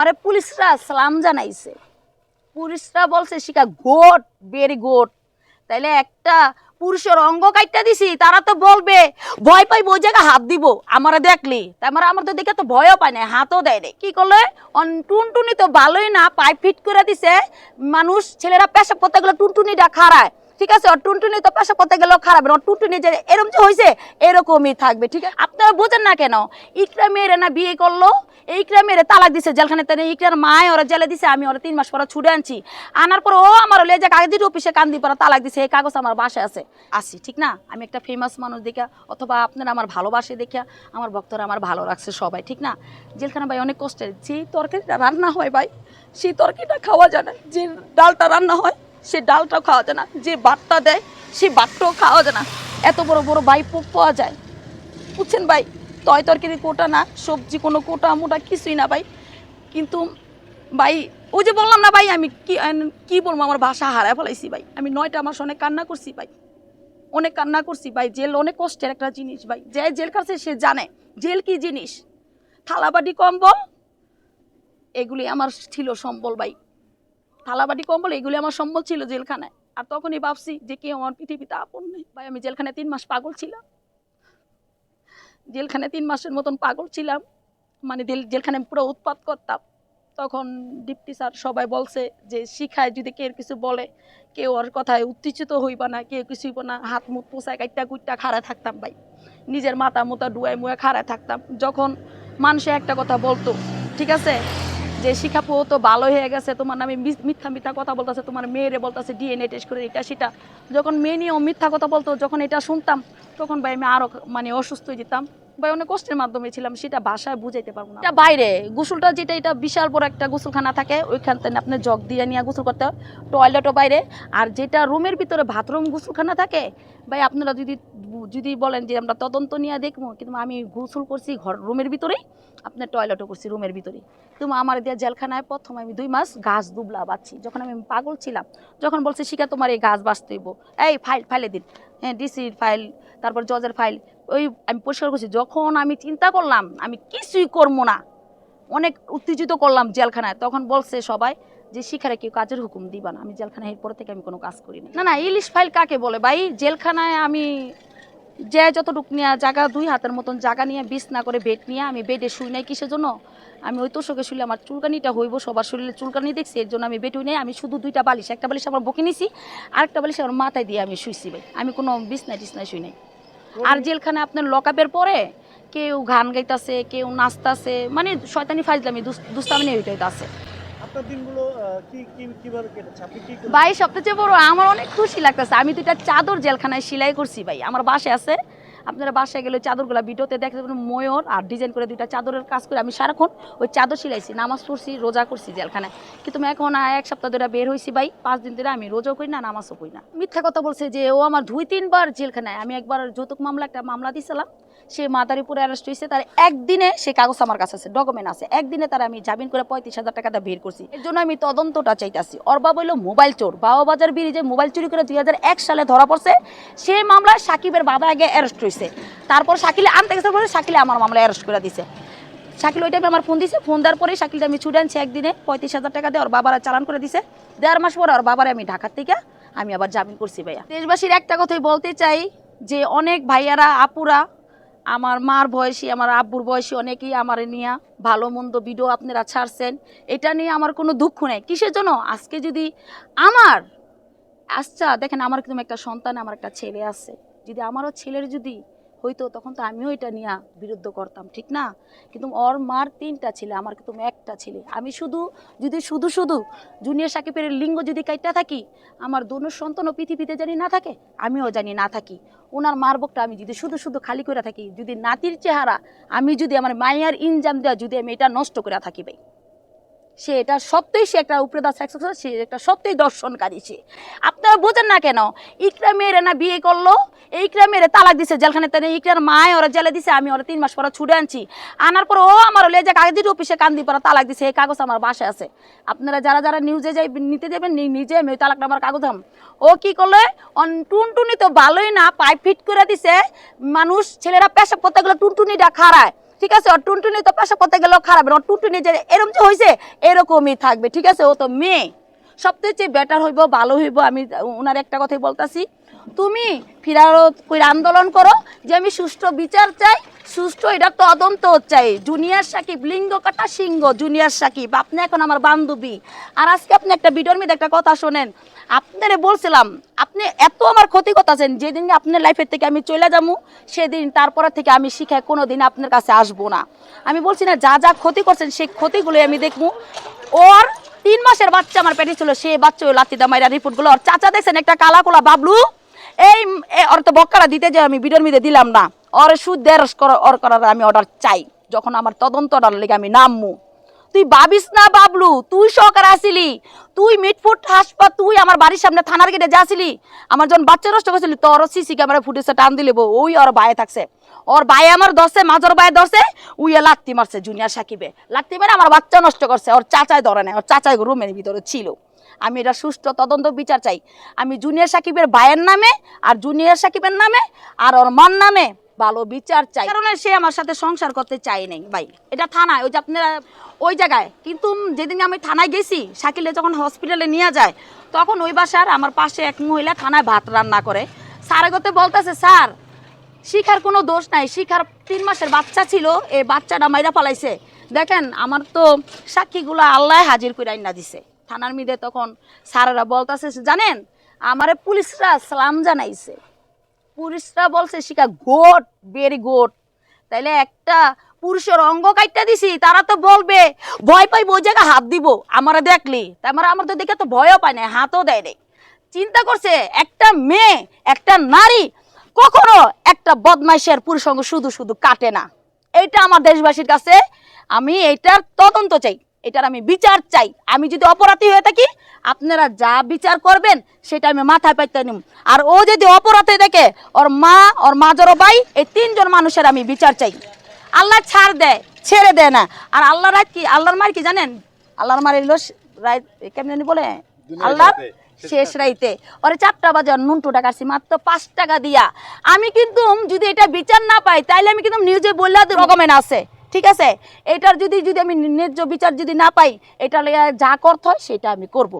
আরে পুলিশরা সালাম জানাইছে। পুলিশরা বলছে শিকা গোট ভেরি গোট। তাইলে একটা পুরুষের অঙ্গ কাইটা দিছি, তারা তো বলবে, ভয় পাই ওই জায়গায় হাত দিব, আমারে দেখলি। তারপরে আমার তো দেখে তো ভয়ও পায় না, হাতও দেয় রে কি করলে? টুনটুনি তো ভালোই না পাইপ ফিট করে দিছে। মানুষ, ছেলেরা পেশাব করতে গেলে টুনটুনিটা খাড়ায়, ঠিক আছে? ওর টুনটুনি তো পেশা করতে গেলেও খারাপ ওর টুনটুনি যে এরকম যে হয়েছে এরকমই থাকবে, ঠিক আছে? আপনারা বোঝেন না কেন, ইকরা মেয়েরা না বিয়ে করল এইকরা মেরে তালাক দিছে জেলখানে তাই ইকরার মায় ওরা জেলে দিছে, আমি ওরা তিন মাস পরে ছুটে আনছি। আনার পর ও আমার হলে যে কাগজ অফিসে কান্দি পরে তালাক দিছে, এই কাগজ আমার বাসায় আছে। আসি, ঠিক না? আমি একটা ফেমাস মানুষ দেখা অথবা আপনারা আমার ভালোবাসে দেখা আমার ভক্তরা আমার ভালো রাখছে সবাই, ঠিক না? জেলখানা ভাই অনেক কষ্টের যে তরকারিটা রান্না হয় ভাই সেই তরকারিটা খাওয়া যায় না, যে ডালটা রান্না হয়, সে ডালটাও খাওয়া যায় না, যে ভাতটা দেয় সেই ভাতটাও খাওয়া যায় না। এত বড় বড় ভাই পোক পাওয়া যায়। বুঝছেন ভাই? তয় তরকারি কোটা না, সবজি কোনো কোটা, মোটা কিছুই না ভাই। কিন্তু ভাই, ওই যে বললাম না ভাই, আমি কি কি বলব, আমার ভাষা হারায় ফেলাইছি ভাই। আমি নয়টা মাস অনেক কান্না করছি ভাই। অনেক কান্না করছি ভাই। জেল অনেক কষ্টের একটা জিনিস ভাই। যে জেল কাছে সে জানে। জেল কি জিনিস? থালাবাটি কম্বল? এগুলি আমার ছিল সম্বল ভাই। থালাবাটি কম্বল, এগুলি আমার সম্বল ছিল জেলখানায়। আর তখনই ভাবছি যে কেউ আমার পৃথিবীতে আপন নেই। ভাই, আমি জেলখানায় তিন মাস পাগল ছিলাম। জেলখানে তিন মাসের মতন পাগল ছিলাম। মানে জেল- জেলখানে পুরো উৎপাত করতাম। তখন ডিপটি স্যার সবাই বলছে যে, শিখায় যদি কেউ কিছু বলে, কেউ ওর কথায় উত্তেজিত হইবা না, কেউ কিছু হইব না। হাত মুখ পোষায় কাইটা কুইটা খাড়া থাকতাম ভাই। নিজের মাথা মোতা ডুয়ায় মুয়ে খাড়া থাকতাম। যখন মানুষে একটা কথা বলতো, ঠিক আছে? যে শিখাপু তো ভালো হয়ে গেছে, তোমার নামে মিথ্যা মিথ্যা কথা বলতেছে, তোমার মেয়েরে বলতেছে ডিএনএ টেস্ট করে এটা সেটা। যখন মেয়ে নিয়েও মিথ্যা কথা বলতো, যখন এটা শুনতাম, তখন ভাই আমি আরও মানে অসুস্থ হয়ে যেতাম। ভাই অনেক কষ্টের মাধ্যমে ছিলাম, সেটা ভাষায় বুঝাইতে পারব না। এটা বাইরে, গোসলটা যেটা, এটা বিশাল বড় একটা গোসলখানা থাকে, ওইখান থেকে আপনি জগ দিয়ে নিয়ে গোসল করতে হয়। টয়লেটও বাইরে, আর যেটা রুমের ভিতরে বাথরুম গোসলখানা থাকে, ভাই আপনারা যদি যদি বলেন যে আমরা তদন্ত নিয়ে দেখব, কিন্তু আমি গোসল করছি ঘর, রুমের ভিতরেই আপনার টয়লেটও করছি রুমের ভিতরেই। তুমি আমার দিয়ে জেলখানায় প্রথম আমি দুই মাস গাছ দুবলা বাচ্ছি। যখন আমি পাগল ছিলাম, যখন বলছে, শিখা, তোমার এই গাছ বাঁচতে হইব। এই, ফাইল, ফাইলে দিন। হ্যাঁ ডিসির ফাইল তারপর জজের ফাইল ওই আমি পরিষ্কার করছি, যখন আমি চিন্তা করলাম, আমি কিছুই করব না, অনেক উত্তেজিত করলাম জেলখানায়, তখন বলছে সবাই যে শিখারে কেউ কাজের হুকুম দিবা না, আমি জেলখানায় এরপর থেকে আমি কোনো কাজ করি না। না না, ইলিশ ফাইল কাকে বলে? ভাই, জেলখানায় আমি যে যতটুক নিয়ে জায়গা দুই হাতের মতন জায়গা নিয়ে, বিষ না করে বেড নিয়ে আমি বেডে শুই নাই কিসের জন্য? আমি ওই তোষকে শুলে আমার চুলকানিটা হইব, সবার শরীরে চুলকানি দেখছি, এর জন্য আমি বেড হই নাই, আমি শুধু দুইটা বালিশ, একটা বালিশ আমার বকে নিছি, আরেকটা বালিশ আমার মাথায় দিয়ে আমি শুইছি ভাই। আমি কোনো বিছনায় টিছনায় শুই নাই। আর জেলখানে আপনার লকআপের পরে কেউ গান গাইতাছে, কেউ নাচতাছে মানে শয়তানি ফাইজলামি দুস- দুস্তামি হইতাছে আপনার দিনগুলো কি ভাই, সবচেয়ে বড়, আমার অনেক খুশি লাগতেছে। আমি দুইটা চাদর জেলখানায় সেলাই করছি, ভাই। আমার বাসায় আছে। আপনারা বাসায় গেলে চাদরগুলো ভিডিওতে দেখতে পাবেন, ময়ূর আর ডিজাইন করে দুইটা চাদরের কাজ করে আমি সারাক্ষণ ওই চাদর সিলাইছি, নামাজ পড়ছি, রোজা করছি জেলখানায়। কিন্তু এখন এক সপ্তাহ ধরে বের হয়েছি ভাই। পাঁচ দিন ধরে আমি রোজাও করি না, নামাজও করি না। মিথ্যা কথা বলছে যে, ও আমার দুই, তিনবার জেলখানায়। আমি একবার যৌতুক মামলা, একটা মামলা দিয়েছিলাম সে মাদারীপুরে অ্যারেস্ট হয়েছে, তার একদিনে সে কাগজ আমার কাছে আছে ডকুমেন্ট আছে। একদিনে তার আমি জামিন করে পঁয়ত্রিশ হাজার টাকা দিয়ে বের করছি। এর জন্য আমি তদন্তটা চাইতাছি। ওর বাবা হইল মোবাইল চোর। বাবা বাজার ব্রিজে মোবাইল চুরি করে দুই সালে ধরা পড়ছে, সে মামলায় সাকিবের বাবা আগে অ্যারেস্ট হয়েছে। তারপর শাকিলে আনতে গেছে, পরে শাকিলে আমার মামলা অ্যারেস্ট করে দিছে। শাকিল ওই আমার ফোন দিছে ফোন দেওয়ার পরে শাকিলটা আমি ছুটে আনছি একদিনে পঁয়ত্রিশ হাজার টাকা দিয়ে, ওর বাবারা চালান করে দিছে। দেড় মাস পরে ওর বাবারে আমি ঢাকার থেকে আমি আবার জামিন করছি ভাইয়া। দেশবাসীর একটা কথাই বলতে চাই যে অনেক ভাইয়ারা, আপুরা আমার মার বয়সী, আমার আব্বুর বয়সী অনেকেই আমার নিয়ে ভালো মন্দ ভিডিও আপনারা ছাড়ছেন। এটা নিয়ে আমার কোনো দুঃখ নেই। কিসের জন্য? আজকে যদি আমার আচ্ছা দেখেন আমার কিন্তু একটা সন্তান, আমার একটা ছেলে আছে। যদি আমারও ছেলের যদি হইতো তখন তো আমিও এটা নিয়ে বিরুদ্ধ করতাম, ঠিক না? কিন্তু ওর মার তিনটা ছেলে, আমার কিন্তু একটা ছেলে। আমি শুধু, যদি শুধু শুধু জুনিয়র সাকিবের লিঙ্গ যদি কাইটা থাকি, আমার দোনো সন্তানও পৃথিবীতে জানি না থাকে, আমিও জানি না থাকি। ওনার মার বুকটা আমি যদি শুধু শুধু খালি করে থাকি, যদি নাতির চেহারা, আমি যদি আমার মায়ার ইনজাম দেওয়া যদি আমি এটা নষ্ট করে থাকি ভাই। সে এটা সত্যই সে একটা উপরেদা সেক্স সে একটা সত্যই দর্শনকারী সে। আপনারা বোঝেন না কেন? ইকরা মেয়েরে না বিয়ে করল এই ইকরা মেয়েরে তালাক দিছে জেলখানে তাই ইকরার মায় ওরা জেলে দিছে, আমি ওরা তিন মাস পরে ছুটে আনছি। আনার পর ও আমার হলে যে কাগজ অফিসে কান্দি পরে তালাক দিছে, এই কাগজ আমার বাসায় আছে। আপনারা যারা যারা নিউজে যাই, নিতে যাবেন নিজে আমি ওই তালাকটা আমার কাগজ আম। ও কি করলে? টুনটুনি তো ভালোই না পাইপ ফিট করে দিছে, মানুষ, ছেলেরা পেশাব করতে টুনটুনিটা খাড়ায়। ঠিক আছে? ওর টুনটুনি তো পেশা করতে গেলেও খারাপ না। ওর টুনটুনি যে এরকম যে হয়েছে এরকমই থাকবে, ঠিক আছে? ও তো মেয়ে। সবথেকে বেটার হইব, ভালো হইব, আমি ওনার একটা কথাই বলতাছি। তুমি ফিরারত কইরা আন্দোলন করো, যে আমি সুষ্ঠু বিচার চাই, সুষ্ঠু এটা তদন্ত চাই। জুনিয়র সাকিব, লিঙ্গ কাটা সিংহ, জুনিয়র সাকিব। আপনি এখন আমার বান্ধবী। আর আজকে আপনি একটা ভিডিওর একটা কথা শোনেন। আপনারে বলছিলাম, আপনি এত আমার ক্ষতি করতেছেন, যেদিন আপনার লাইফের থেকে আমি চলে যাব, সেদিন তারপর থেকে আমি শিখায় কোনো দিন আপনার কাছে আসব না। আমি বলছি না, যা যা ক্ষতি করছেন, সেই ক্ষতিগুলো আমি দেখব। ওর তিন মাসের বাচ্চা আমার পেটে ছিল, সেই বাচ্চা ওই লাত্তি দামাইরা রিপোর্টগুলো, ওর চাচা দেখছেন, একটা কালা কোলা বাবলু? এই ওর তো বক্কারা দিতে যে আমি ভিডিওর মধ্যে দিলাম না। ওর সুদ দেড়শ ওর করার আমি অর্ডার চাই। যখন আমার তদন্তটার লেগে আমি নামমু। তুই ভাবিস না বাবলু? তুই সহকারে আসিলি। তুই মিটফুট হাসপাত তুই আমার বাড়ির সামনে থানার গেটে যাসিলি। আমার যখন বাচ্চা নষ্ট করছিলি তোর সিসি ক্যামেরা ফুটেজটা টান দিলে বউ, ওই ওর বায়ে থাকছে। ওর বায়ে আমার দশে মাজর বায়ে দশে উই লাত্তি মারছে জুনিয়র সাকিবে। লাত্তি মেরে আমার বাচ্চা নষ্ট করছে ওর চাচাই ধরে নেয় ওর চাচাই রুমের ভিতরে ছিল। আমি এটা সুষ্ঠু তদন্ত বিচার চাই। আমি জুনিয়র সাকিবের ভাইয়ের নামে আর জুনিয়র সাকিবের নামে আর ওর মার নামে ভালো বিচার চাই। কারণে সে আমার সাথে সংসার করতে চাই নাই ভাই। এটা থানায়, ওই যে আপনারা ওই জায়গায়। কিন্তু যেদিন আমি থানায় গেছি, শাকিলে যখন হসপিটালে নিয়ে যায়, তখন ওই বাসার আমার পাশে এক মহিলা থানায় ভাত রান্না করে। স্যার এগোতে বলতেছে, স্যার, শিখার কোনো দোষ নাই। শিখার তিন মাসের বাচ্চা ছিল, এই বাচ্চাটা মাইরা পালাইছে দেখেন, আমার তো সাক্ষীগুলো আল্লাহ হাজির করে আইনা দিছে। থানার মিদে তখন স্যারেরা বলতেছে জানেন, আমারে পুলিশরা সালাম জানাইছে। পুলিশরা বলছে, শিখা, গোট, ভেরি গোট। তাইলে একটা পুরুষের অঙ্গ কাইটা দিছি, তারা তো বলবে, ভয় পাই ওই জায়গায় হাত দিব, আমারে দেখলি। মানে আমার তো দেখে তো ভয়ও পায় না হাতও দেয় নাই। চিন্তা করছে, একটা মেয়ে, একটা নারী, কখনো একটা বদমাইশের পুরুষ অঙ্গ শুধু শুধু কাটে না। এইটা আমার দেশবাসীর কাছে আমি এইটার তদন্ত চাই। এটার আমি বিচার চাই। আমি যদি অপরাধী হয়ে থাকি আপনারা যা বিচার করবেন সেটা আমি মাথায় পাইতে নিম। আর ও যদি অপরাধী দেখে ওর মা ওর মাজরো ভাই এই তিনজন মানুষের আমি বিচার চাই। আল্লাহ ছাড় দেয় ছেড়ে দেয় না। আর আল্লাহ রাত কি আল্লাহর মার কি জানেন? আল্লাহর মার এগুলো রাত কেমন জানি বলে? আল্লাহ শেষ রাইতে। ওরে চারটা বাজে ওর নুনটুটা কাটছি মাত্র পাঁচ টাকা দিয়া। আমি কিন্তু যদি এটা বিচার না পাই তাইলে আমি কিন্তু নিউজে বললে রকমের আছে। ঠিক আছে? এটার যদি যদি আমি ন্যায্য বিচার যদি না পাই, এটা যা করতে হয়, সেটা আমি করব।